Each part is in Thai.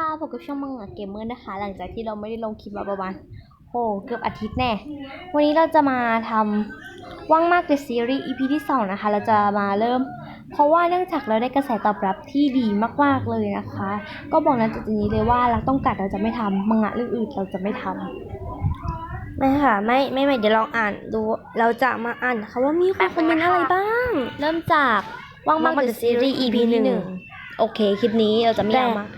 ค่ะพบกับช่องมังงะเกมเมอร์นะคะ หลังจากที่เราไม่ได้ลงคลิปมาประมาณโหเกือบอาทิตย์แน่ วันนี้เราจะมาทำว่างมาก The Series EP ที่ 2 นะคะ เราจะมาเริ่ม เพราะว่าเนื่องจากเราได้กระแสตอบรับที่ดีมากๆเลยนะคะ ก็บอกนั้นจากนี้เลยว่าเราต้องกัดเราจะไม่ทำมังงะเรื่องอื่นเราจะไม่ทำไม่ค่ะไม่ไม่ไม่เดี๋ยวลองอ่านดูเราจะมาอ่านนะคะว่ามีใครคอมเมนต์อะไรบ้าง เริ่มจากว่างมากว่างมาก The The Series Series EP EP ที่หหนึ่นึ่งงโอเคคลิปนี้เราจะไม่ยาวมาก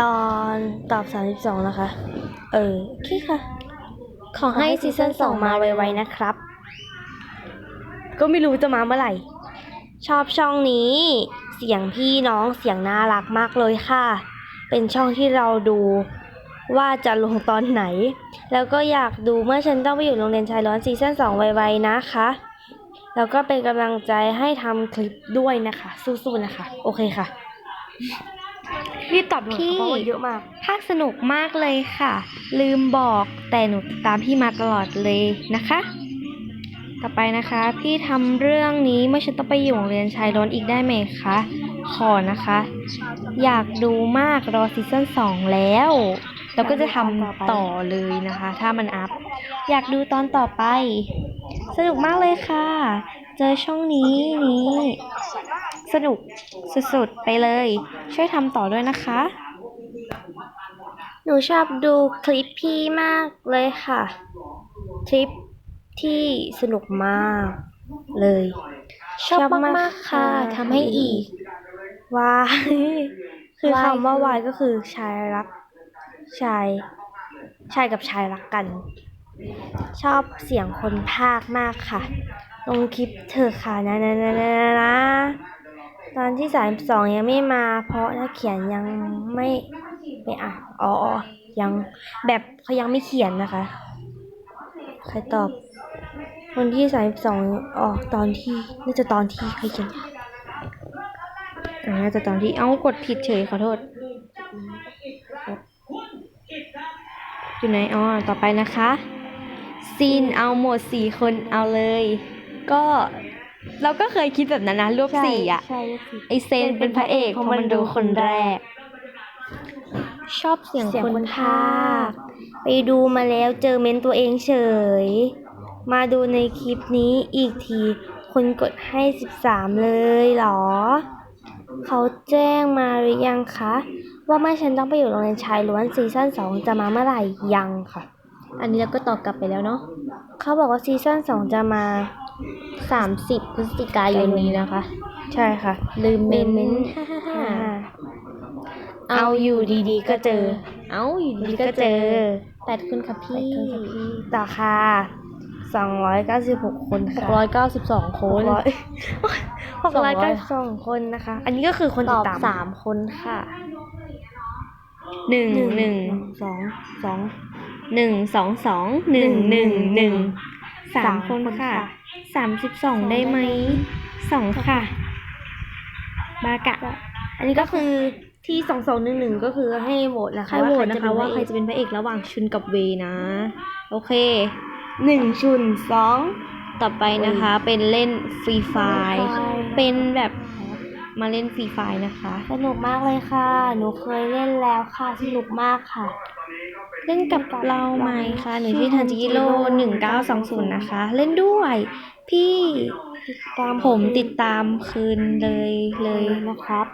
ตอนตอบ 32 นะคะ เออ โอเคค่ะ ขอให้ให้ซีซีซั่ซั่นนสสอองงมามาไวไวๆนะครับ ก็ไม่รู้จะมาเมื่อไหร่ ชอบช่องนี้ เสียงพี่น้องเสียงน่ารักมากเลยค่ะ เป็นช่องที่เราดูว่าจะลงตอนไหน แล้วก็อยากดูเมื่อฉันต้องไปอยู่โรงเรียนชายล้วนซีซั่น2 ไวๆนะคะ แล้วก็เป็นกำลังใจให้ทำคลิปด้วยนะคะ สู้ๆนะคะ โอเคค่ะ รีบตอบหน่อยพี่เพราะว่าเยอะมาก ภาคสนุกมากเลยค่ะ ลืมบอกแต่หนูติดตามพี่มาตลอดเลยนะคะ ต่อไปนะคะ พี่ทำเรื่องนี้เมื่อฉันต้องไปอยู่โรงเรียนชายล้วนอีกได้ไหมคะขอนะคะ อยากดูมากรอซีซั่นสองแล้วแล้วก็จะทำต่อเลยนะคะ ถ้ามันอัพ อยากดูตอนต่อไป สนุกมากเลยค่ะ เจอช่องนี้นี้ สนุกสุดๆ ไปเลย ช่วยทำต่อด้วยนะคะ หนูชอบดูคลิปพี่มากเลยค่ะทริปที่สนุกมากเลย ชอบมากๆค่ะทำให้อีกวายคือวายคำว่าคือวายก็คือชายรัก ชายชายกับชายรักกัน ชอบเสียงคนภาคมากค่ะ ลงคลิปเธอะค่ะนะนะนะนะนะนะ ตอนที่สามสองยังไม่มา เพราะนักเขียนยังไม่ไม่อ่านอ๋อยังแบบเขายังไม่เขียนนะคะ ใครตอบ วันที่สามสองอ๋อตอนที่น่าจะตอนที่ใครเขียนอ่าแต่ตอนที่เอ้ากดผิดเฉยขอโทษ อยู่ไหนอ๋อต่อไปนะคะซีนเอาหมดสี่คนเอาเลย ก็ เราก็เคยคิดแบบนั้นนะรวบสี่อะ ใช่รวบสี่ไอเซนเป็นพระเอกเพราะมันดูคนแรก ชอบเสียงเสียงคคนนภาภาคคไปดูมาแล้วเจอเมนตัวเองเฉย มาดูในคลิปนี้อีกที คนกดให้13เลยเหรอ เขาแจ้งมาหรือยังคะ ว่าเมื่อฉันต้องไปอยู่โรงเรียนชายล้วนซีซั่น2จะมาเมื่อไหร่ยังค่ะ อันนี้เราก็ตอบกลับไปแล้วเนาะเขาบอกว่าซีซั่น2จะมา 30พฤศจิกายนนี้นะคะ ใช่ค่ะ ลืมเมนเมนฮ่าฮ่าฮ่าเอาอยู่ดีๆ ก็เจอ เอาอยู่ดีๆก็เจอแปดคนค่ะพี่ต่อค่ะ296คนค่ะร้อยเก้าสิบสองคนหกร้อยเก้าสิบสองคนนะคะ อันนี้ก็คือคนตติอดบตามสามคนค่ะหนึ่งหนึ่งสองสองหนึ่งสองสองหนึ่งหนึ่งหนึ่งสามสามคนคนค่ะค่ะ สามสิบสองได้ไหมสองค่ะ บากะ อันนี้ก็คือที่สองสองหนึ่งหนึ่งก็คือให้โหวตนะคะใครโหวตนะคะว่าใครจะเป็นพระเอกระหว่างชุนกับเวนะ โอเคหนึ่งชุนสองต่อไปนะคะ เป็นเล่นฟรีไฟ Free Fire เป็นแบบ มาเล่นฟรีไฟนะคะ สนุกมากเลยค่ะ หนูเคยเล่นแล้วค่ะ สนุกมากค่ะ เล่นกับเราไหมคะหนูชื่อทันจิโร่หนึ่งเก้าสองศูนย์นะคะ เล่นด้วย พี่ตามผมติดตามคืนเลยเลยนะครับ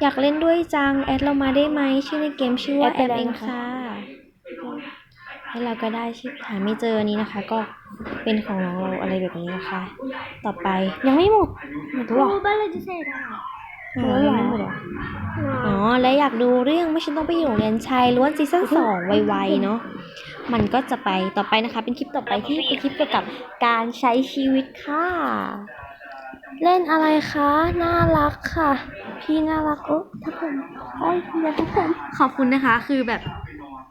อยากเล่นด้วยจัง แอดเรามาได้ไหม ชื่อในเกมชื่อว่าแอแอดปไปเองแล้วนะคะ ค่ะให้เราก็ได้ชื่อหาไม่เจออันนี้นะคะ ก็เป็นของน้องเราอะไรแบบนี้นะคะ ต่อไปยังไม่หมดหมดแล้วเหรออ๋อยังไม่หมดเหรออ๋อและอยากดูเรื่องไม่ฉันต้องไปอยู่โรงเรียนชายล้วนซีซั่นสองไวๆเนาะมันก็จะไปต่อไปนะคะ เป็นคลิปต่อไปที่เป็นคลิปเกี่ยวกับการใช้ชีวิตค่ะ เล่นอะไรคะ น่ารักค่ะ พี่น่ารักโอ้ทักผมโอ้ยอย่าทักผมขอบคุณนะคะ คือแบบ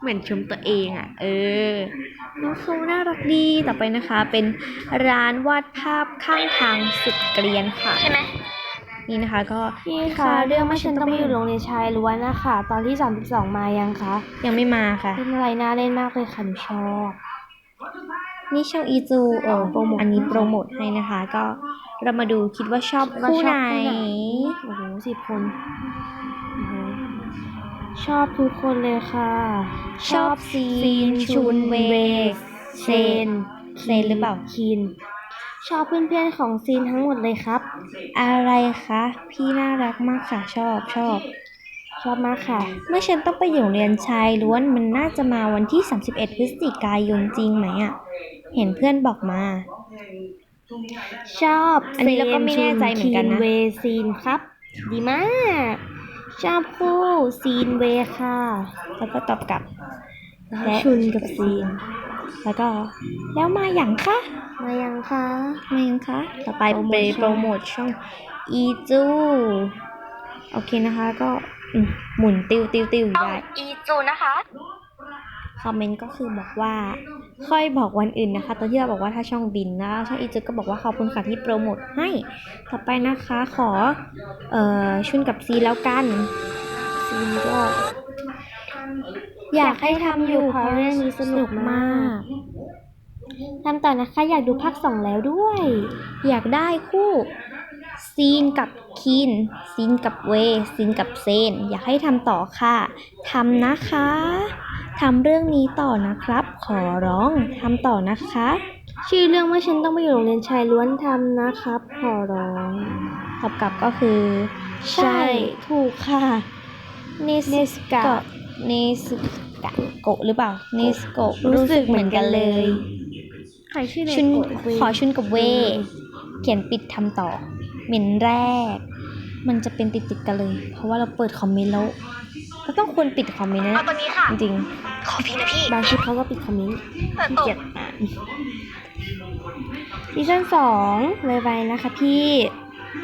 เหมือนชมตัวเองอะ่ะ เออ น้องเขาน่ารักดีต่อไปนะคะ เป็นร้านวาดภาพข้างทางสุดเกรียนค่ะ ใช่ไหมนี่นะคะก็พี่คะเรื่องไม่ฉันต้องไปอยู่โรงเรียนชายล้วนนะคะตอนที่ 32 มายังคะ ยังไม่มาค่ะเป็นอะไรน่าเล่นมากเลยค่ะหนูชอบนี่ช่องอีจูเออโปรโมทอันนี้โปรโมทให้นะคะ ก็เรามาดูคิดว่าชอบว่าคู่ชไหนอบคู่ไหน โอ้โหสิบคนโอ้โห ชอบทุกคนเลยค่ะ ชอบซีน ชุนเวเซนเซนหรือเปล่าคีนชอบเพื่อนๆของซีนทั้งหมดเลยครับ อะไรคะ พี่น่ารักมากค่ะ ชอบชอบ ชอบมากค่ะ เมื่อฉันต้องไปอยู่โรงเรียนชายล้วนมันน่าจะมาวันที่ 31 พฤศจิกายนจริงไหมอะเห็นเพื่อนบอกมา ชอบอันนี้เราก็ไม่แน่ใจเหมือนกันนะเวซีนครับ ดีมาก ชอบคู่ซีนเวค่ะ แล้วก็ตอบกลับ และชุนกับซีน แล้วก็ แล้วมาอย่างคะมายังคะมาอย่างคะ ต่อไปโปรโมเปทโปรโมทช่องอีจูโอเคนะคะ ก็อืมหมุนติวติวติวได้อีจูนะคะ คอมเมนต์ก็คือบอกว่า ค่อยบอกวันอื่นนะคะ ตอนที่เราบอกว่าถ้าช่องบินนะ ช่องอีจูก็บอกว่าขอบคุณค่ะที่โปรโมทให้ ต่อไปนะคะขอเอ่อชุนกับซีแล้วกันซีนก็อยากให้ทำอยู่เพราะเรื่องนี้สนุกมากทำต่อนะคะ อยากดูภาคสองแล้วด้วย อยากได้คู่ซีนกับ คินซีนกับเวซีนกับเซน อยากให้ทำต่อค่ะทำนะคะทำเรื่องนี้ต่อนะครับ ขอร้องทำต่อนะคะ ชื่อเรื่องว่าฉันต้องไปอยู่โรงเรียนชายล้วนทำนะครับ ขอร้องตอบกลับก็คือ ใช่ถูกค่ะเนสเนสกะโกะเนสกะโกะหรือเปล่าเนสโกะรู้สึกเหมือนกันเลยใครชื่อชุนเนโกะขอชุนกับเว เขียนปิดทำต่อ เมนแรก มันจะเป็นติดติดๆกันเลย เพราะว่าเราเปิดคอมเมนต์แล้วเราต้องควรปิดคอมเมนต์นะเอาตัวนี้ค่ะจริงขอพี่นะพี่บางคลิปเขาก็ปิดคอมเมนต์เปิดขี้ตกเกียจอ่านซีซั่นสองไวๆนะคะพี่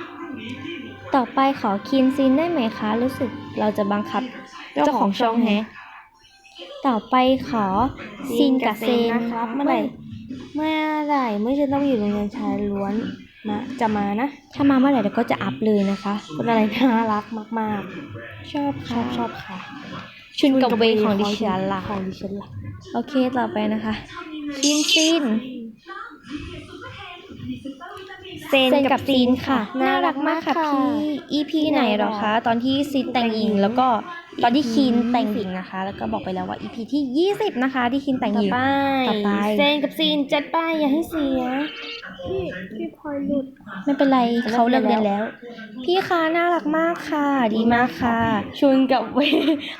ๆต่อไปขอคีนซีนได้ไหมคะ รู้สึกเราจะบังคับเจ้าของช่องแฮะต่อไปขอซีนกับเซนนะครับ เมื่อไหร่เมื่อไหร่เมื่อฉันต้องไปอยู่โรงเรียนชายล้วน มาจะมานะ ถ้ามาเมื่อไหร่เดี๋ยวก็จะอัพเลยนะคะเป็นอะไรน่ารักมากชอบๆชค่ะอบชอบค่ะ ชุนกับเวของดิฉันล่ะของดิฉันล่ะ โอเคต่อไปนะคะซีนซีน เซเซนกับซีนค่ะ น่ารักมากค่ะพี่ EP ไหนเหรอคะ ตอนที่ซีนแต่งหญิง แล้วก็ตอนที่คีนแต่งหญิงนะคะ แล้วก็บอกไปแล้วว่า EP ที่ 20 นะคะ ที่คีนแต่งต่หอญิงไปต่อไปเซนกับซีนจัดไป้ายอย่าให้เสียพี่พี่พลอยหลุดไม่เป็นไรเลิกเขาเลิกเรีเรียยนนแล้แล้ววพี่คะน่ารักมากค่ะ ดีมากค่ะชุนกับเว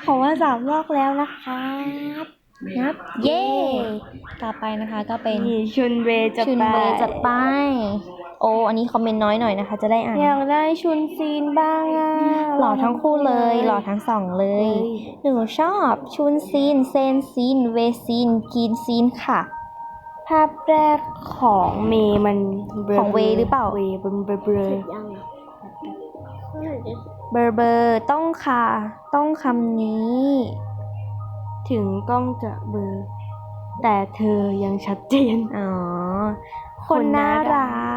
ขอว่าสามรอบแล้วนะครับนับเย้ต่อไปนะคะก็เป็นนี่ชุนเวจะชุนไปเบอร์จัดไป โอ้อันนี้คอมเมนต์น้อยหน่อยนะคะ จะได้อ่าน อยากได้ชุนซีนบ้างอะหล่อทั้งคู่เลย หล่อทั้งสองเลย หนูชอบชุนซีน เซนซีน เวซีนกีนซีนค่ะ ภาพแรกของเมย์มันบลของเวหรือเปล่า เวเป็นเบลอเบลอเบอร์เบอร์ต้องค่ะ ต้องคำนี้ ถึงกล้องจะเบลอแต่เธอยังชัดเจน อ๋อคคนนน่าน่ารัรัก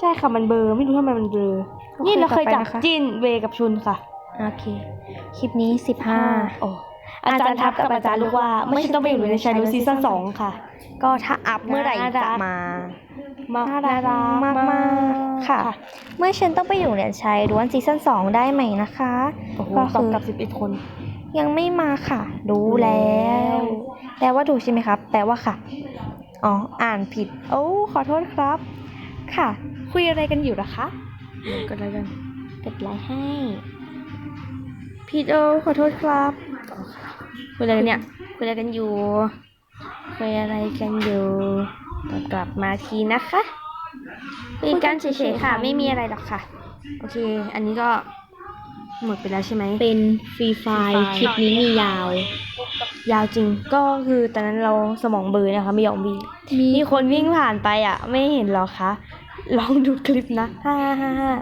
ใช่ค่ะมันเบลอไม่รู้ทำไมมันเบลอโอเคนี่เราเคยต่อไปจับนะคะจิ้นเวกับชุนค่ะ โอเค คลิปนี้สิบห้าโอ้อาจารย์ทับกับอาจารย์ลูกว่า ไม่ใช่ต้องไปอยู่ในชายดูซีซั่นสองค่ะ ก็ถ้าอัพเมื่อไหร่น่ารัจะกมามาน่ารักมามากกๆๆค่ะ เมื่อฉันต้องไปอยู่เรียนชายล้วนซีซั่นสองได้ไหมนะคะโอ้โหก็ตอบคือกับสิบเอ็ดคน ยังไม่มาค่ะ รู้แล้ว แปลว่าถูกใช่ไหมครับ แปลว่าค่ะ อ๋อ อ่านผิด โอ้ ขอโทษครับ ค่ะ คุยอะไรกันอยู่ล่ะคะก็ได้กันกดไลค์ให้ผิดโอ้ขอโทษครับคุยอะไรกันเนี่ยคุยอะไรกันอยู่คุยอะไรกันอยู่ต่อกลับมาทีนะคะคุยกันเฉยๆค่ะ ไม่มีอะไรหรอกค่ะ โอเค อันนี้ก็หมดไปแล้วใช่ไหม เป็นฟรีไฟล์ Free Fire คลิปนี้มียาว ยาวจริง ก็คือตอนนั้นเราสมองเบลอนะคะไม่ยอมวิ่งมีมีคนวิ่งผ่านไปอะ ไม่เห็นหรอคะ ลองดูคลิปนะฮ่าฮ่าฮ่า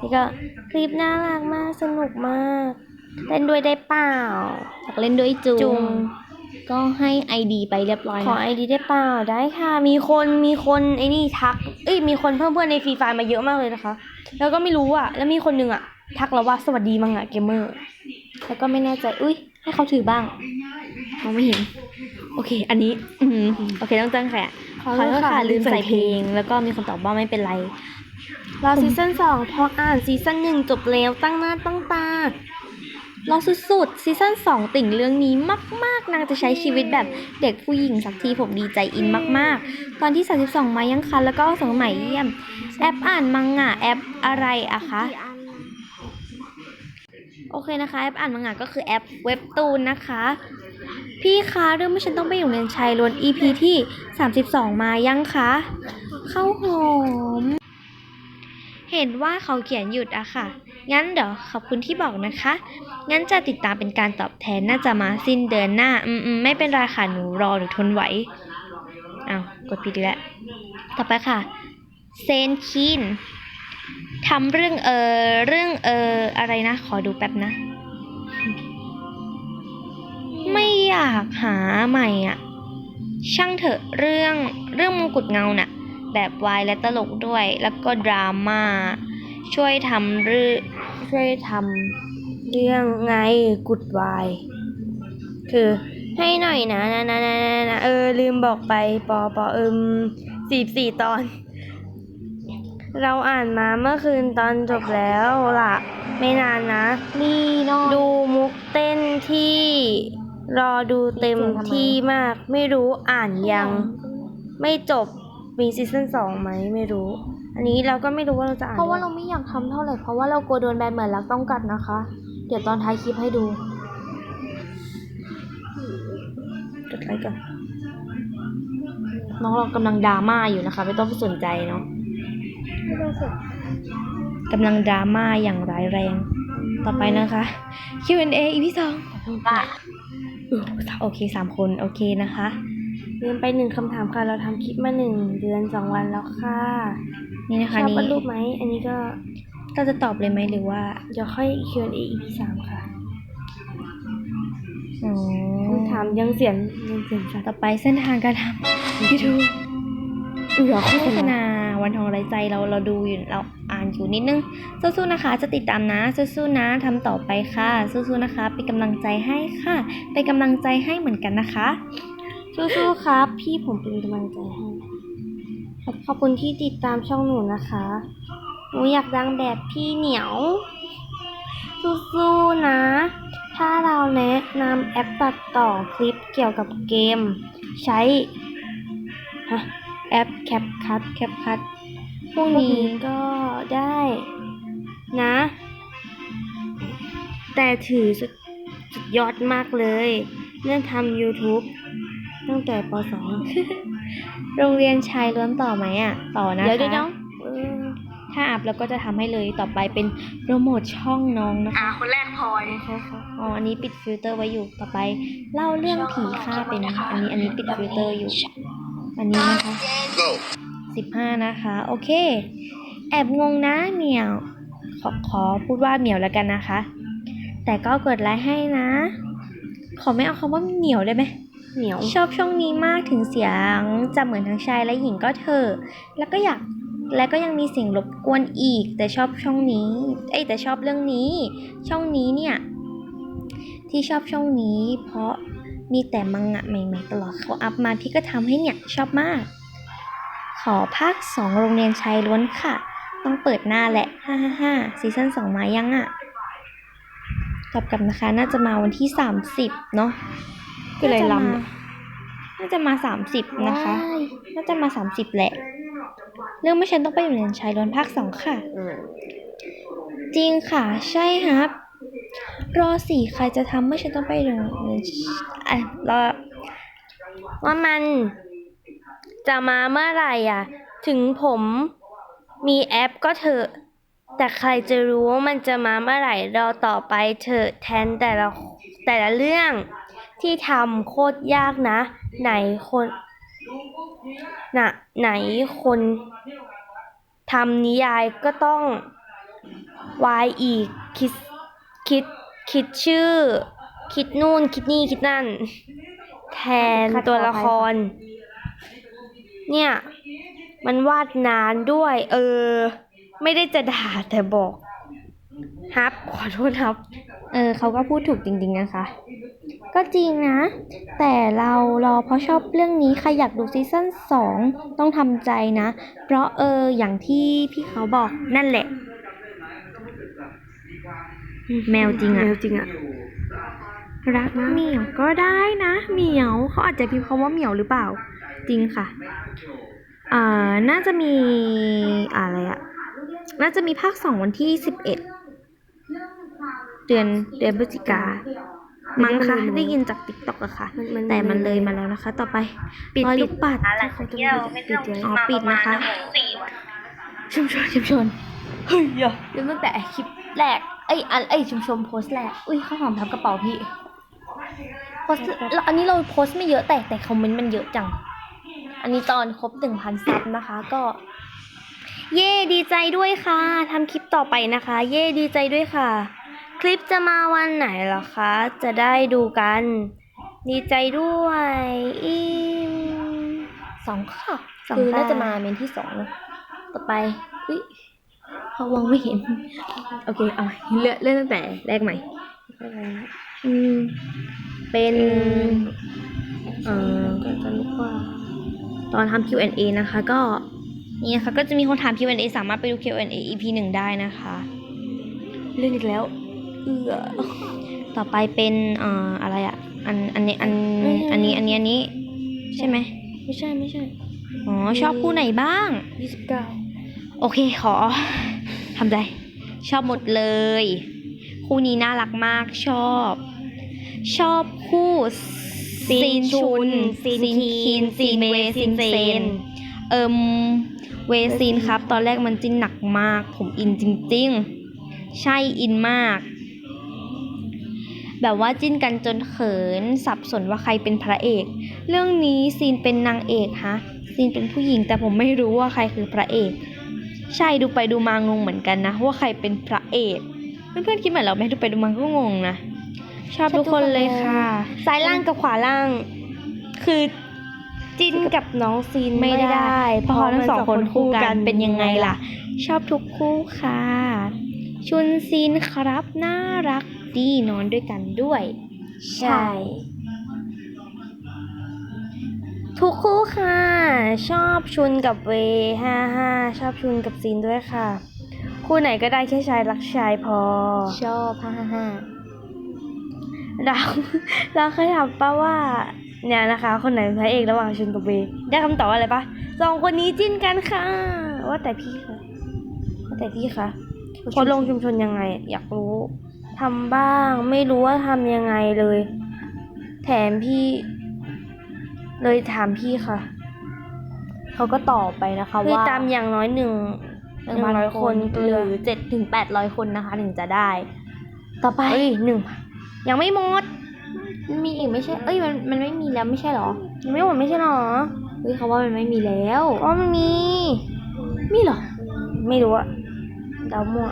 นี่ก็คลิปน่ารักมากสนุกมาก เล่นด้วยได้เปล่าอยากเล่นด้วยจุจุงก็ให้ไอดีไปเรียบร้อยขอนะไอดีได้เปล่าได้ค่ะ มีคนมีคนไอ้นี่ทัก เอ้ยมีคนเพิ่มเพื่อนในฟรีไฟมาเยอะมากเลยนะคะ แล้วก็ไม่รู้อะ แล้วมีคนหนึ่งอะ ทักเราว่าสวัสดีมังงะเกมเมอร์แล้วก็ไม่แน่ใจอุ้ยให้เขาถือบ้างมองไม่เห็น โอเค อันนี้ อืมโอเคต้องตั้งแค่ ขอโทษค่ะลืมใส่เพลง แล้วก็มีคนตอบว่าไม่เป็นไร รอซีซั่นสองพออ่านซีซั่นหนึ่งจบแล้วตั้งหน้าตั้งตา รอสุดๆซีซั่น2ติ่งเรื่องนี้มาก ๆ นางจะใช้ชีวิตแบบเด็กผู้หญิงสักทีผมดีใจอินมาก ๆ ตอนที่ 32 มายังคันแล้วก็สงใหม่เยี่ยม แอปอ่านมังงะแอปอะไรอะคะกี่อันโอเคนะคะ แอปอ่านมังงะก็คือแอปเว็บตูนนะคะ พี่คะเรื่องไม่ฉันต้องไปอยู่เรียนชายล้วน EP ที่ 32 มายังคะเข้าหอม เห็นว่าเขาเขียนหยุดอะค่ะ งั้นเดี๋ยวขอบคุณที่บอกนะคะ งั้นจะติดตามเป็นการตอบแทนน่าจะมาสิ้นเดือนหน้า อืมๆไม่เป็นไรค่ะหนูรอหนูทนไหวอ้าวกดผิดอีกแล้ว ต่อไปค่ะ เซนคีนทำเรื่องเออเรื่องเอออะไรนะ ขอดูแป๊บนะ ไม่อยากหาใหม่อะ ช่างเถอะเรื่องเรื่องมงกุฎเงาน่ะ แบบวายและตลกด้วย แล้วก็ดราม่า ช่วยทำเรื่องช่วยทเรื่องไงกุดวายคือให้หน่อยนะนะนะนะนะนะเออ ลืมบอกไปปอปอเอิมสี่สี่ตอน เราอ่านมาเมื่อคืนตอนจบแล้วล่ะ ไม่นานนะำนี่เนอะดูมุกเต้นที่ รอดูเต็มที่มาก ไม่รู้อ่านยัง ไม่จบมีซีซั่นสองไหมไม่รู้ อันนี้เราก็ไม่รู้ว่าเราจะอ่านเพราะว่าเราไม่อยากทำเท่าไหร่เพราะว่าเรากลัวโดนแบนเหมือนรักต้องกัดนะคะ เดี๋ยวตอนท้ายคลิปให้ดูกดไลค์ก่อนน้องเรากำลังดราม่าอยู่นะคะ ไม่ต้องไปสนใจเนาะกำลังดราม่าอย่างร้ายแรง ต่อไปนะคะ Q&A EP สอง โอเคสามคนโอเคนะคะลืมไปหนึ่งคำถามค่ะ เราทำคลิปมาหนึ่งเดือนสองวันแล้วค่ะ นี่นะชคะอบนี่วาดรูปไหม อันนี้ก็เราจะตอบเลยไหมหรือว่าเดี๋ยวค่อย Q&A EP สามค่ะอ๋อคำถามยังเสียงยังเสียงชัดต่อไปเส้นทางการทำ YouTube เอือโฆโฆษษณาณาวันทองไร้ใจเราเราดูอยู่เราอ่านอยู่นิดนึงสู้ๆนะคะ จะติดตามนะสู้ๆนะทำต่อไปค่ะสู้ๆนะคะเป็นกำลังใจให้ค่ะเป็นกำลังใจให้เหมือนกันนะคะสู้ๆครับ พี่ผมเป็นกำลังใจให้ขอบคุณที่ติดตามช่องหนูนะคะหนูอยากดังแบบพี่เหนียว สู้ๆนะ ถ้าเราแนะนำแอปตัดต่อคลิปเกี่ยวกับเกม ใช้ ฮะ แอปแคปคัทแคปคัท พวกพวกนี้นี้ก็ได้ นะ แต่ถือสุดสุดยอดมากเลยเรื่องทำ YouTube ตั้งแต่ป .2 โรงเรียนชายล้วนต่อไหมอะ ต่อนะคะเดี๋ยวเดี๋ยวเดี๋ยวเออถ้าอัพแล้วก็จะทำให้เลยต่อไปเป็นโปรโมทช่องน้องนะคะอ่าคนแรกพลอยอ๋ออันนี้ปิดฟิลเตอร์ไว้อยู่ต่อไป เล่าเรื่องผีค่าเป็นอันนี้อันนี้ปิดฟิลเตอร์อยู่ อันนี้นะคะ Go. สิบห้านะคะ โอเค แอบงงนะเหมียว ขอขอพูดว่าเหมียวแล้วกันนะคะ แต่ก็กดไลค์ให้นะ ขอไม่เอาคำว่าเหมียวได้ไหมเหนียวชอบช่องนี้มากถึงเสียงจะเหมือนทั้งชายและหญิงก็เถอะ แล้วก็อยากแล้วก็ยังมีเสียงรบกวนอีก แต่ชอบช่องนี้ เอ้ยแต่ชอบเรื่องนี้ ช่องนี้เนี่ย ที่ชอบช่องนี้ เพราะมีแต่มังงะใหม่ๆตลอดเขาอัพมาพี่ก็ทำให้เนี่ยชอบมาก ขอภาคสองโรงเรียนชายล้วนค่ะ ต้องเปิดหน้าแหละฮ่าฮ่าฮ่าซีซั่นสองมายังอะตอบกลับนะคะ น่าจะมาวันที่สามสิบเนาะคืออะไรลำเนี่ยน่าจะมาสามสิบนะคะว้ายน่าจะมาสามสิบแหละ เรื่องไม่ฉันต้องไปอยู่เรียนชายล้วนภาคสองค่ะอืมจริงค่ะ ใช่ครับ รอสี่ใครจะทำเมื่อฉันต้องไปโรงเรียนอะรอว่ามัน จะมาเมื่อไหร่อะ ถึงผมมีแอปก็เถอะ แต่ใครจะรู้ว่ามันจะมาเมื่อไหร่รอต่อไปเถอะแทนแต่ละแต่ละเรื่องที่ทำโคตรยากนะ ไหนคนน่ะไหนคนทำนิยายก็ต้องวายอีกคิดคิดคิดชื่อ คิดนู่นคิดนี่คิดนั่น แทนตัวละคร เนี่ย มันวาดนานด้วย เออ ไม่ได้จะด่าแต่บอกฮับขอโทษครับ เออเขาก็พูดถูกจริงๆนะคะ ก็จริงนะ แต่เรารอเพราะชอบเรื่องนี้ใครอยากดูซีซั่นสองต้องทำใจนะ เพราะเอออย่างที่พี่เขาบอกนั่นแหละ แมวจริงอะแมวจริงอะรักเหมียวก็ได้นะ เหมียวเขาอาจจะพิมพ์คำว่าเหมียวหรือเปล่า จริงค่ะ อ่า น่าจะมีอะไรอะน่าจะมีภาคสองวันที่สิบเอ็ดเดือนเดือนพฤศจิกา มั้งคะได้ยินจากติ๊กต็อกอะค่ะ แต่มันเลยมาแล้วนะคะ ต่อไปปิดรอยปิลูดกปัดหลังจากที่เราไม่ต้องปิดมาอ๋อปิดนะคะประมาณสี่วันชุมชนชุมชนเฮ้ยอะเริ่มตั้งแต่คลิปแรกเอ้ยอันเอ้ยชุมชนโพสต์แรกอุ้ยข้าวหอมทับกระเป๋าพี่โพสต์แล้วอันนี้เราโพสต์ไม่เยอะแต่แต่คอมเมนต์มันเยอะจัง อันนี้ตอนครบหนึ่งพันซับนะคะ ก็ เย่ดีใจด้วยค่ะทำคลิปต่อไปนะคะ เย่ดีใจด้วยค่ะ คลิปจะมาวันไหนเหรอคะ จะได้ดูกัน ดีใจด้วยอีมสองค่ะสองคือค่ะน่าจะมาเมนที่สองนะต่อไปอุ้ยเขามองไม่เห็น โอเค เอาใหม่เลื่อนเลื่อนตั้งแต่แรกใหม่อืม เป็น เอ่อก็จะนึกว่า ตอนทำ Q&A นะคะ ก็นี่นะคะก็จะมีคนถาม Q&A สามารถไปดู Q&A EP หนึ่งได้นะคะ เรื่องอีกแล้ว เอือต่อไปเป็นเอ่ออะไรอะอันอันนี้อันเอ้ยอันนี้อันนี้อันนี้ใช่ไหมไม่ใช่ไม่ใช่อ๋อชอบคู่ไหนบ้าง ยี่สิบเก้าโอเคขอทำใจ ชอบหมดเลย คู่นี้น่ารักมากชอบ ชอบคู่ ซีนชุน ซีนคีน ซีนเว ซีนเซน เอิมเวซีนครับ ตอนแรกมันจิ้นหนักมาก ผมอินจริง ๆ ใช่อินมาก แบบว่าจิ้นกันจนเขินสับสนว่าใครเป็นพระเอก เรื่องนี้ซีนเป็นนางเอกฮะ ซีนเป็นผู้หญิงแต่ผมไม่รู้ว่าใครคือพระเอก ใช่ดูไปดูมางงเหมือนกันนะ ว่าใครเป็นพระเอก เพื่อนๆคิดเหมือนเราไหมดูไปดูมาก็งงนะ ชอบทุกคนเลยค่ะซ้ายล่างกับขวาล่าง คือจิ้นกับน้องซีนไม่ไม่ได้ได้ เพราะทั้งสองคนคู่กันเป็นยังไงล่ะ ชอบทุกคู่ค่ะ ชุนซีนครับน่ารักดีนอนด้วยกันด้วย ใช่ ทุกคู่ค่ะ ชอบชุนกับเวห้าห้าชอบชุนกับซีนด้วยค่ะ คู่ไหนก็ได้แค่ชายรักชายพอ ชอบฮ่าฮ่าฮ่า เราเราเคยถามป้าว่าเนี่ยนะคะ คนไหนเป็นพระเอกระหว่างชุนกับเวได้คำตอบว่าอะไรปะสองคนนี้จิ้นกันค่ะ ว่าแต่พี่ค่ะว่าแต่พี่ค่ะโพสต์ลงชุมชนยังไง อยากรู้ทำบ้าง ไม่รู้ว่าทำยังไงเลย แถมพี่ เลยถามพี่ค่ะ เขาก็ตอบไปนะคะคือว่าตามอย่างน้อยหนึ่งหนึ่งพันร้อยคคนนหรือเจ็ดถึงแปดร้อยคนนะคะ ถึงจะได้ ต่อไปเอ้ยหนึ่ง ยังไม่หมดมันมีอีกไม่ใช่ เอ้ยมันมันไม่มีแล้วไม่ใช่เหรอยังไม่หมดไม่ใช่หรอเฮ้ยเขาว่ามันไม่มีแล้วอ๋อมันมี มีเหรอ ไม่รู้อะเดามั่ว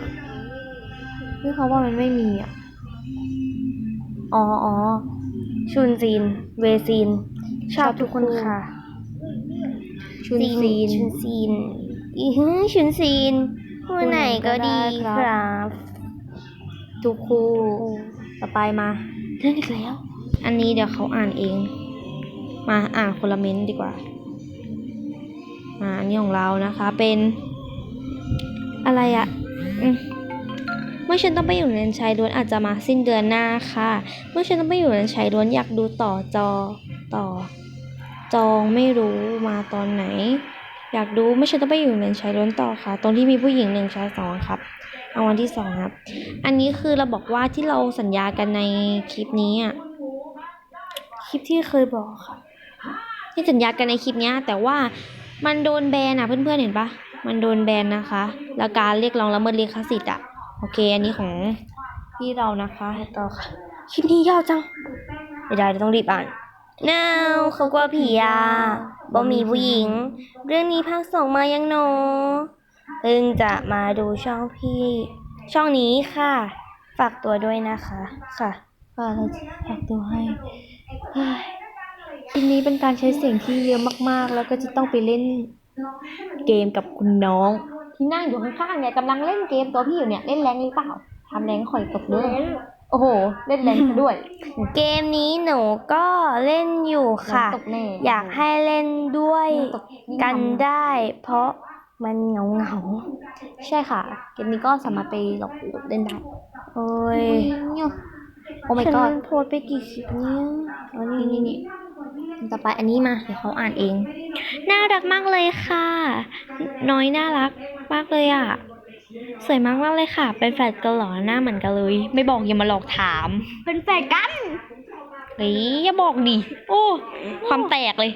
เฮ้ยเขาว่ามันไม่มีอะอ๋ออ๋อชุนซีน เวซีน ชอบทุกคนค่ะ ชุนซีน ชุนซีน อีฮึชุนซีนคู่ไหนก็ดีครับ ทุกคู่ ต่อไปมาเล่นอีกแล้ว อันนี้เดี๋ยวเขาอ่านเอง มาอ่านคนละเม้นต์ดีกว่ามาอันนี้ของเรานะคะ เป็น อะไรอะอืมเมื่อฉันต้องไปอยู่เรียนชายล้วนอาจจะมาสิ้นเดือนหน้าค่ะ เมื่อฉันต้องไปอยู่เรียนชายล้วนอยากดูต่อจอต่อ จองไม่รู้มาตอนไหน อยากดูเมื่อฉันต้องไปอยู่เรียนชายล้วนต่อค่ะ ตรงที่มีผู้หญิงหนึ่งชายสองครับ เอาวันที่สองครับ อันนี้คือเราบอกว่าที่เราสัญญากันในคลิปนี้อะ คลิปที่เคยบอกค่ะ ที่สัญญากันในคลิปเนี้ยแต่ว่ามันโดนแบนอะเพื่อนๆเห็นปะมันโดนแบนนะคะ แล้วการเรียกร้องละเมิดลิขสิทธิ์อะ โอเค อันนี้ของพี่เรานะคะต่อค่ะ คลิปนี้ยาวจังไม่ได้ต้องรีบอ่านนาเขากลัวผีอะบ่มีผู้หญิง เรื่องนี้ภาคสองมายังโน เพิ่งจะมาดูช่องพี่ช่องนี้ค่ะ ฝากตัวด้วยนะคะ ค่ะฝากฝากตัวให้เฮ้ยคลิปนี้เป็นการใช้เสียงที่เยอะมากๆ แล้วก็จะต้องไปเล่นเกมกับคุณน้อง ที่นั่งอยู่ข้างๆเนี่ยกำลังเล่นเกมตัวพี่อยู่เนี่ยเล่นแรงหรือเปล่าทำแรงข่อยตกด้วยโอ้โห เล่นแรงซะด้วย เกมนี้หนูก็เล่นอยู่ค่ะตกแน่อยากให้เล่นด้วยตกกันได้ เพราะ มันเหงาเหงาใช่ค่ะ เกมนี้ก็สามารถไปหลอกโหลดเล่นได้ๆโอ้ยโอ้ my ฉัน god โพสต์ไปกี่คลิปเนี่ยอ๋อนี่นี่นี่นี่ต่อไปอันนี้มาเดี๋ยวเขาอ่านเอง น่ารักมากเลยค่ะ น้อยน่ารักมากเลยอะ สวยมากมากเลยค่ะ เป็นแฟนกันเหรอหน้าเหมือนกันเลย ไม่บอกอย่ามาหลอกถาม เป็นแฟนกันเฮ้ยอย่าบอกดิ โอ้ ความแตกเลย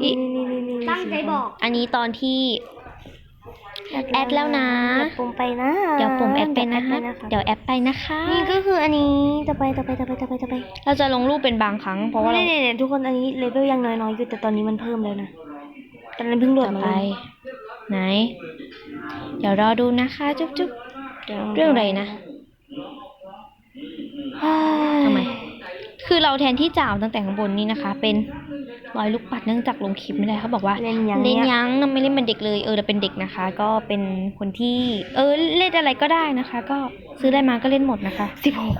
นี่นี่นี่นี่ตั้งใจบอก อันนี้ตอนที่ แอดแล้วนะเดี๋ยวปุ่มไปนะ เดี๋ยวผมแอดไปนะเดี๋ยวคะแอดไปเดี๋ยวแอดไปนะคะ นี่ก็คืออันนี้ต่อไปต่อไปต่อไปต่อไปต่อไป เราจะลงรูปเป็นบางครั้งเพราะว่าเราเนี่ยเนี่ยทุกคนอันนี้เลเวลยังน้อยๆอยู่แต่ตอนนี้มันเพิ่มแล้วนะตอนนั้นเพิ่งโหลดต่อมาไปเลยไหน เดี๋ยวรอดูนะคะ จุ๊บจุ๊บดี๋ยวเรื่องอะไรนะทำไม คือเราแทนที่จะเอาตั้งแต่ข้างบนนี้นะคะ เป็นรอยลูกปัดเนื่องจากลงคลิปไม่ได้เขาบอกว่าเล่นยังเล่นเนี่ยยังไม่เล่นเป็นเด็กเลยเออเราเป็นเด็กนะคะ ก็เป็นคนที่ เออเล่นอะไรก็ได้นะคะ ก็ซื้อได้มาก็เล่นหมดนะคะสิบหก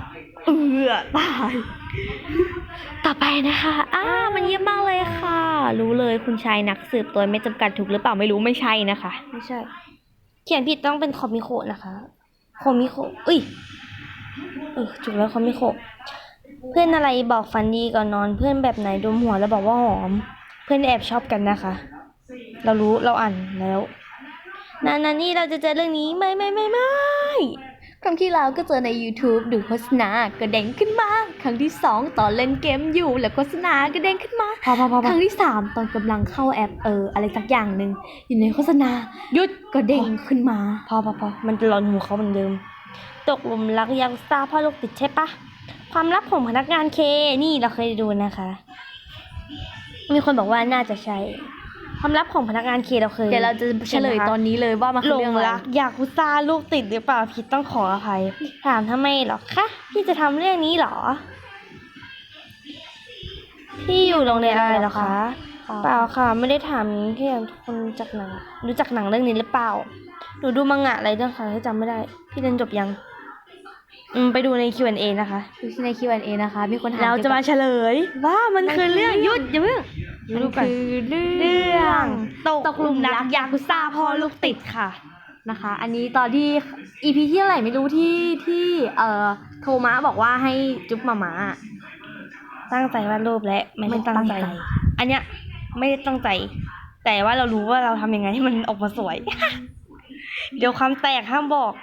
เออตายต่อไปนะคะอ้ามันเยี่ยมมากเลยค่ะ รู้เลยคุณชายนักสืบตัวไม่จำกัดถูกหรือเปล่าไม่รู้ไม่ใช่นะคะ ไม่ใช่ เขียนผิดต้องเป็นคอมิโคนะคะคอมิโคเอ้ยเออถูกแล้วคอมิโค เพื่อนอะไรบอกฟันดีก่อนนอน เพื่อนแบบไหนดมหัวแล้วบอกว่าหอม เพื่อนแอบชอบกันนะคะ เรารู้เราอ่านแล้วนานานี่เราจะเจอเรื่องนี้ไม่ไม่ไม่ไม่ครั้งที่แล้วก็เจอใน YouTube ดูโฆษณาก็เด้งขึ้นมา ครั้งที่สองตอนเล่นเกมอยู่แล้วโฆษณาก็เด้งขึ้นมา พอพอพอพคอรั้งที่สามตอนกำลังเข้าแอปเอออะไรสักอย่างหนึ่งอยู่ในโฆษณาหยุดก็เด้งขึ้นมา พอพอพอมันจะหลอนหูเขาเหมือนเดิม ตกหลุมรักยากุซ่าพ่อลูกติดใช่ปะ ความลับของพนักงานเค นี่เราเคยดูนะคะ มีคนบอกว่าน่าจะใช่ ความลับของพนักงานเคเราเคยเดี๋ยวเราจะเฉลยตอนนี้เลยว่ามันหคืลอเรื่องงอะไรรักยากุซ่าลูกติดหรือเปล่าผิดต้องขออภัย ถามทำไมเหรอคะพี่จะทำเรื่องนี้เหรอ พี่อยู่โรงเรียนอะไรเหรอคะเปล่าค่ะ ไม่ได้ถามนี้แค่อยากทุกคนรู้จักหนังรู้จักหนังเรื่องนี้หรือเปล่าหนูดูมังงะอะไรเรื่องค่ะที่จำไม่ได้ พี่เรียนจบยัง อืมไปดูใน Q&A นะคะ ดูใน Q&A นะคะ มีคนถามเราจะมาเฉลย ว่ามันคือเรื่องหยุดอย่าเพิ่งมันดูก่อนคือเรื่เรื่อองงตกหลุมรักยากุซ่าพ่อลูกติดค่ะ นะคะ อันนี้ตอนที่ EP ที่เท่าไหร่ไม่รู้ที่ที่เอ่อโทมัสบอกว่าให้จุ๊บมาม่าตั้งใจวาดรูปและไม่ไม่ได้ตั้ตั้งงใจใจ อันเนี้ยไม่ได้ตั้งใจ แต่ว่าเรารู้ว่าเราทำยังไงให้มันออกมาสวย เดี๋ยวความแตกห้ามบอก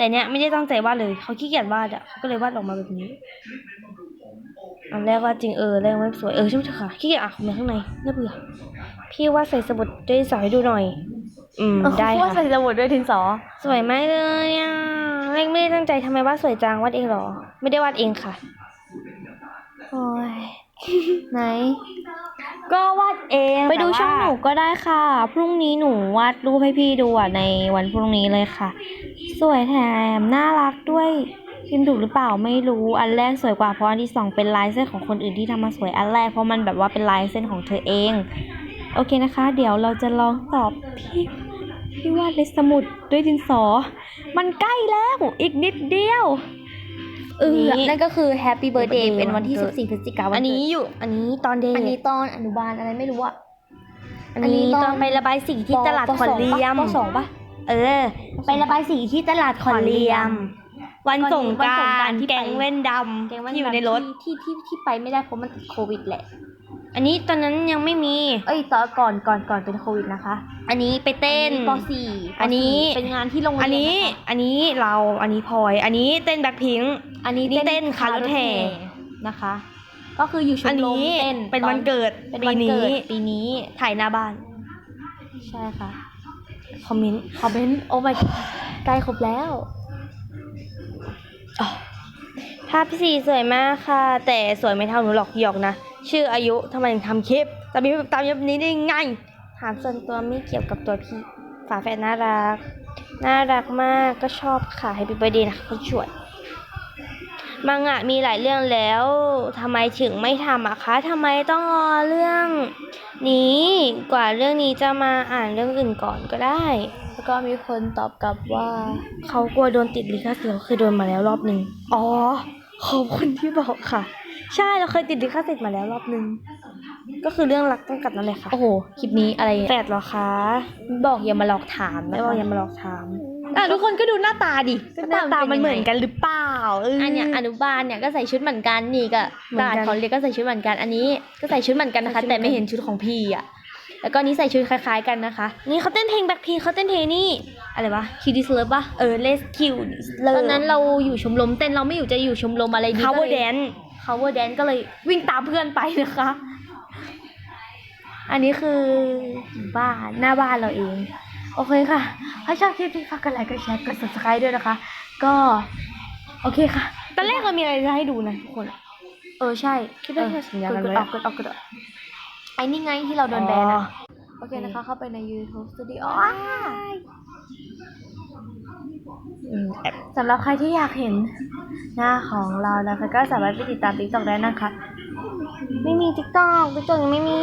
แต่เนี้ยไม่ได้ตั้งใจวาดเลยเขาขี้เกียจวาดอะเขาก็เลยวาดออกมาแบบนี้อันแรกว่าจริงเออแรกไม่สวยเออใช่ไหมค่ะขี้เกียจอะคอมเมนต์ข้างในน่าเบื่อพี่ว่าดใส่สมุดด้วยดินสอให้ดูหน่อย อืมได้ว่าค่ะใส่สมุดด้วยดินสอ สวยมากเลยอะแรกไม่ได้ตั้งใจทำไมวาดสวยจังวาดเองเหรอ ไม่ได้วาดเองค่ะโอ้ย ไหน ก็วาดเองไปดูแต่ว่าช่องหนูก็ได้ค่ะ พรุ่งนี้หนูวาดรูปให้พี่ดูอะในวันพรุ่งนี้เลยค่ะ สวยแถมน่ารักด้วยพิมพ์ถูกหรือเปล่าไม่รู้อันแรกสวยกว่าเพราะอันที่สองเป็นลายเส้นของคนอื่นที่ทำมาสวยอันแรกเพราะมันแบบว่าเป็นลายเส้นของเธอเอง โอเคนะคะ เดี๋ยวเราจะลองตอบพี่พี่วาดในสมุดด้วยดินสอ มันใกล้แล้วอีกนิดเดียว เออนี่ นั่นก็คือ Happy Birthday Birthday เป็นวันที่วันเกิด14 พฤศจิกายนอันนี้อยู่ อันนี้ตอนเด็กอันนี้ตอนอนุบาลอะไรไม่รู้อะอันนี้ตอนไประบายสีที่ตลาดขอนเลียมปสองปะเออ ไประบายสีที่ตลาดขอนเลียม วันสงกวันสงกรารานต์ที่แกไปงเว้นดแกงำว่าที่อยู่ในรถที่ที่ที่ที่ไปไม่ได้เพราะมันติดโควิดแหละ อันนี้ตอนนั้นยังไม่มี เอ้ยตอนก่อนก่อนก่อนเป็นโควิดนะคะ อันนี้ไปเต้นปสี่อันนี้ เป็นงานที่โรงเรียนอันนี้ะคะอันนี้เราอันนี้พลอย อันนี้เต้นแบ็คพิงค์อันนี้นี่เต้นคาร์ลแห่นะคะ ก็คืออยู่ชอันมรมนี้เต้นเป็นตอวันเกิดเป็นปีวันเกินี้ดปีนี้ ถ่ายหน้าบ้านใช่ค่ะ คอมเมนต์คอมเมนต์ โอ้ my god ใกล้ครบแล้ว ภาพพี่สีสวยมากค่ะ แต่สวยไม่เท่าหนูหรอกหยอกนะ ชื่ออายุทำไมถึงทำคลิปตามนี้ตามแบบนี้ได้ไงถามส่วนตัวไม่เกี่ยวกับตัวพี่ฝาแฝดน่ารัก น่ารักมากก็ชอบค่ะให้พี่เบอร์เดย์นะคะคนช่วยมังงะมีหลายเรื่องแล้วทำไมถึงไม่ทำอะคะทำไมต้องรอเรื่อง นี้กว่าเรื่องนี้จะมาอ่านเรื่องอื่นก่อนก็ได้ แล้วก็มีคนตอบกลับว่า เขากลัวโดนติดลิขสิทธิ์เขาเคยโดนมาแล้วรอบหนึ่งอ๋อขอบคุณที่บอกค่ะ ใช่เราเคยติดลิขสิทธิ์มาแล้วรอบหนึ่งก็คือเรื่องรักต้องกัดนั่นแหละค่ะโอ้โหคลิปนี้อะไรแฝดเหรอคะบอกอย่ามาหลอกถามไม่นะบอกคะอย่ามาหลอกถามอะทุกคนก็ดูหน้าตาดิหน้าตามันเหมือนกักันหรือเปล่าเอออัอันเนี้ยอนุบาลเนี่ยก็ใส่ชุดเหมือนกันนี่ก็เหมือนกากัดนเขาเรียนก็ใส่ชุดเหมือนกันอันนี้ ก็ใส่ชุดเหมือนกันนะคะใส่ชุดเหมืแต่อนกันไม่เห็นชุดของพี่อะแล้วก็อันนี้ใส่ชุดคล้ายๆกันนะคะ นี่เขาเต้นเพลงแบ็คพีเขาเต้นเพลงนี่อะไรวะคิวดิสเลิฟป่ะเออเลสคิวเลตอนนั้นเราอยู่ชมรมเต้นเราไม่อยู่จะอยู่ชมรมอะไรดีคาก็วเลยแดน cover dance ก็เลยวิ่งตามเพื่อนไปนะคะ อันนี้คือบ้านหน้าบ้านเราเอง โอเคค่ะ ถ้าชอบคลิปนี้ฝากกดไลค์กดแชร์กด subscribe ด้วยนะคะ ก็ โอเคค่ะ ตอนแรกเรามีอะไรจะให้ดูนะทุกคน เออใช่คิดว่าจะสัญญากันกดไว้ออกกดออกกดออกไอ้นี่ไงที่เราโดนแบนอ๋อะอโอเคนะคะ เข้าไปใน YouTube Studio อืมแอบ สำหรับใครที่อยากเห็นหน้าของเรานะคะ ก็สามารถไปติดตาม TikTok ได้นะคะ ไม่มีติ๊กต็อกติ๊กต็อกยังไม่มี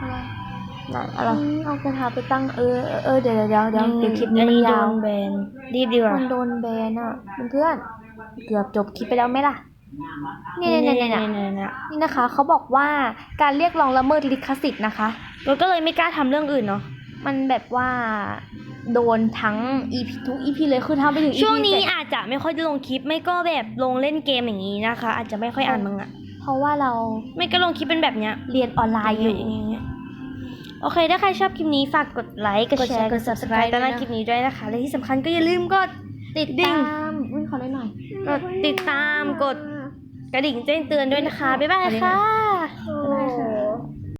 อะไรน่ะอะไรอืมเอากระถาไปตั้งเออเออเออเดี๋ยวเดี๋ยวเดี๋ยวเดี๋ยวเดี๋ยวคลิปนี้อัมันโดยาวนแบนรีบดีกว่ามันโดนแบนอะเพื่อนๆเกือบจบคลิปไปแล้วไหมล่ะเนี่ยเนี่ยเนี่ยเนี่ยเนี่ยเนี่ยนี่นะคะเขาบอกว่าการเรียกร้องละเมิดลิขสิทธิ์นะคะเราก็เลยไม่กล้าทำเรื่องอื่นเนาะมันแบบว่า โดนทั้ง EP ทุก EP เลยคือทำไปถึง EP ช่วงนี้เจ็ดอาจจะไม่ค่อยได้ลงคลิป ไม่ก็แบบลงเล่นเกมอย่างนี้นะคะ อาจจะไม่ค่อยอ่านมังอะเพราะว่าเราไม่ก็ลงคลิปเป็นแบบเนี้ยเรียนออนไลน์อยู่างเงี้ยโอเค ถ้าใครชอบคลิปนี้ฝากกดไลค์กดแชร์กด subscribe ต้อนรับคลิปนี้ด้วยนะคะ และที่สำคัญก็อย่าลืมกด ติดดิ่ตางมอุ้ยขอได้หน่อยกดติดตามกดกระดิ่งแจ้งเตือนด้วยนะคะ บ๊ายบายค่ะ